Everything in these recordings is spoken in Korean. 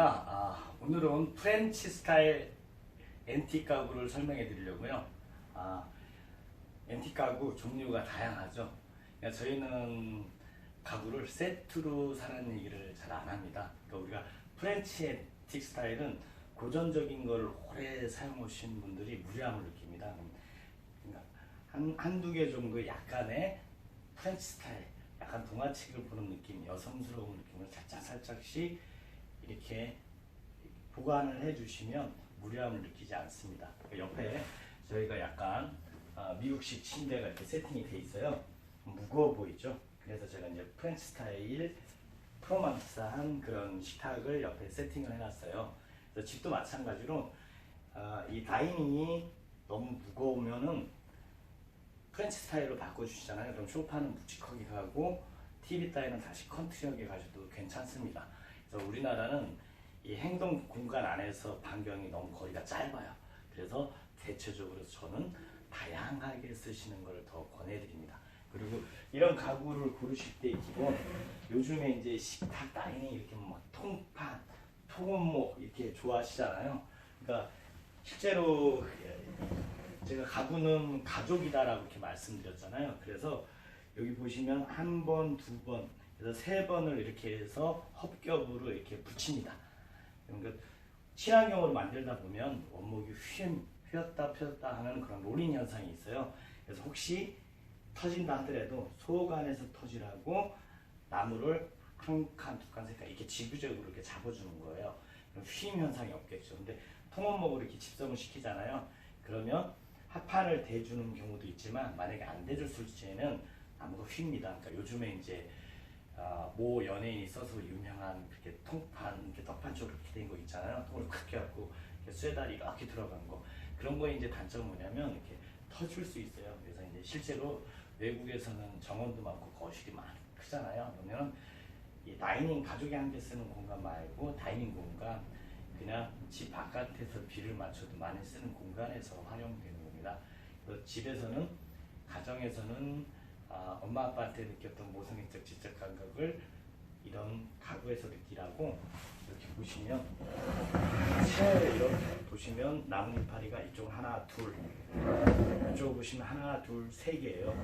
아, 오늘은 프렌치 스타일 앤틱 가구를 설명해 드리려고요. 아, 앤틱 가구 종류가 다양하죠. 그러니까 저희는 가구를 세트로 사는 얘기를 잘 안 합니다. 그러니까 우리가 프렌치 앤틱 스타일은 고전적인 걸 오래 사용해 오신 분들이 무료함을 느낍니다. 그러니까 한, 한두 개 정도 약간의 프렌치 스타일, 약간 동화책을 보는 느낌, 여성스러운 느낌을 살짝 살짝씩 이렇게 보관을 해주시면 무료함을 느끼지 않습니다. 그 옆에 저희가 약간 아, 미국식 침대가 이렇게 세팅이 돼 있어요. 무거워 보이죠? 그래서 제가 이제 프렌치 스타일 프로망스한 그런 식탁을 옆에 세팅을 해놨어요. 그래서 집도 마찬가지로 아, 이 다이닝이 너무 무거우면은 프렌치 스타일로 바꿔주시잖아요. 그럼 소파는 묵직하게 가고 TV 따위는 다시 컨트리하게 가셔도 괜찮습니다. 그래서 우리나라는 이 행동 공간 안에서 반경이 너무 거리가 짧아요. 그래서 대체적으로 저는 다양하게 쓰시는 걸 더 권해드립니다. 그리고 이런 가구를 고르실 때 기본 요즘에 이제 식탁 다이닝 이렇게 뭐 통판, 통원목 이렇게 좋아하시잖아요. 그러니까 실제로 제가 가구는 가족이다라고 이렇게 말씀드렸잖아요. 그래서 여기 보시면 한 번, 두 번, 그래서 세 번을 이렇게 해서 헙겹으로 이렇게 붙입니다. 그러니까 친환경으로 만들다 보면 원목이 휘, 휘었다 펴었다 하는 그런 롤링 현상이 있어요. 그래서 혹시 터진다 하더라도 속 안에서 터지라고 나무를 한 칸, 두 칸, 세 칸 이렇게 지그재그로 이렇게 잡아주는 거예요. 그럼 휘임 현상이 없겠죠. 근데 통원목으로 이렇게 집성을 시키잖아요. 그러면 합판을 대주는 경우도 있지만 만약에 안 대줄 수에는 나무가 휩니다. 그러니까 요즘에 이제 아, 모 연예인이 써서 유명한 그렇게 통판, 이렇게 덕판 쪽으로 이렇게 된 거 있잖아요. 통을 크게 갖고 이렇게 쇠다리 이렇게 들어간 거. 그런 거에 이제 단점은 뭐냐면 이렇게 터질 수 있어요. 그래서 이제 실제로 외국에서는 정원도 많고 거실이 많 크잖아요. 그러면 이 다이닝 가족이 함께 쓰는 공간 말고 다이닝 공간 그냥 집 바깥에서 비를 맞춰도 많이 쓰는 공간에서 활용되는 겁니다. 집에서는 가정에서는 아, 엄마 아빠한테 느꼈던 모성애적 지적 감각을 이런 가구에서 느끼라고 이렇게 보시면 채 이렇게 보시면 나뭇 이파리가 이쪽 하나 둘 이쪽 보시면 하나 둘 세 개예요.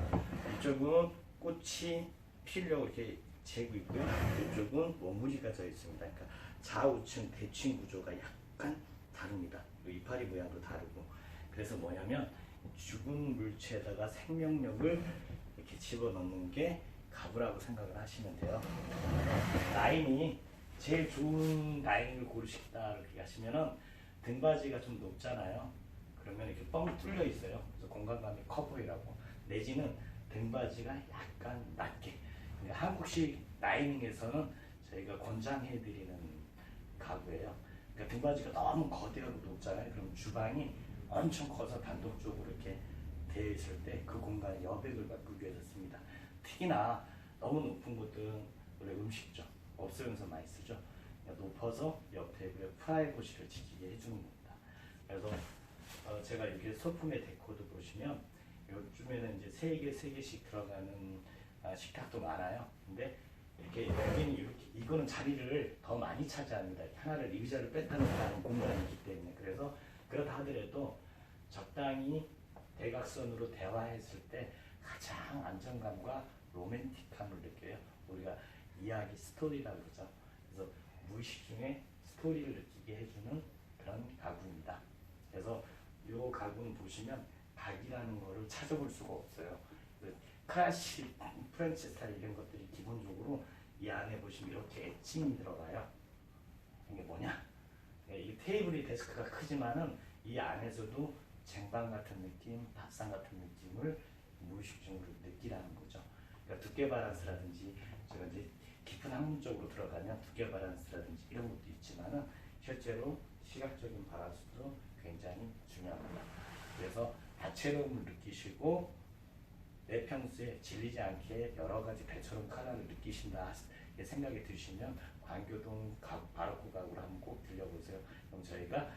이쪽은 꽃이 피려고 이렇게 재고 있고요. 이쪽은 원무지가 져 있습니다. 그러니까 좌우층 대칭 구조가 약간 다릅니다. 이 이파리 모양도 다르고 그래서 뭐냐면 죽은 물체에다가 생명력을 이렇게 집어넣는 게 가구라고 생각을 하시면 돼요. 라인이 제일 좋은 라인을 고르시다 이렇게 하시면은 등받이가 좀 높잖아요. 그러면 이렇게 뻥 뚫려 있어요. 그래서 공간감이 커 보이라고. 내지는 등받이가 약간 낮게. 한국식 라이닝에서는 저희가 권장해드리는 가구예요. 그러니까 등받이가 너무 거대하고 높잖아요. 그럼 주방이 엄청 커서 단독적으로 이렇게 되어 있을 때 그 공간에 여백을 바꾸기 위해서 씁니다. 특히나 너무 높은 곳은 원래 음식점, 업소용서 많이 쓰죠. 그러니까 높아서 옆에 그 프라이버시를 지키게 해주는 겁니다. 그래서 어, 제가 이렇게 소품의 데코도 보시면 요즘에는 이제 세 개, 세 개씩 들어가는 아, 식탁도 많아요. 근데 이렇게 여기는 이렇게 이거는 자리를 더 많이 차지합니다. 하나를 의자를 뺐다는 다른 공간이 있기 때문에 그래서 그렇다 하더라도 적당히 대각선으로 대화했을 때 가장 안정감과 로맨틱함을 느껴요. 우리가 이야기 스토리라고 그러죠. 그래서 무의식 중에 스토리를 느끼게 해주는 그런 가구입니다. 그래서 이 가구는 보시면 각이라는 거를 찾아볼 수가 없어요. 그 클래식 프렌치 스타일 이런 것들이 기본적으로 이 안에 보시면 이렇게 엣칭이 들어가요. 이게 뭐냐? 예, 이 테이블이 데스크가 크지만은 이 안에서도 쟁반 같은 느낌, 밥상 같은 느낌을 무의식적으로 느끼라는 거죠. 그러니까 두께 바란스라든지 제가 이제 깊은 학문적으로 들어가면 두께 바란스라든지 이런 것도 있지만은 실제로 시각적인 바란스도 굉장히 중요합니다. 그래서 다채로움을 느끼시고 내 평소에 질리지 않게 여러 가지 배처럼 컬러를 느끼신다 생각이 드시면 광교동 가- 바로크 가구를 한번 꼭 들려보세요. 그럼 저희가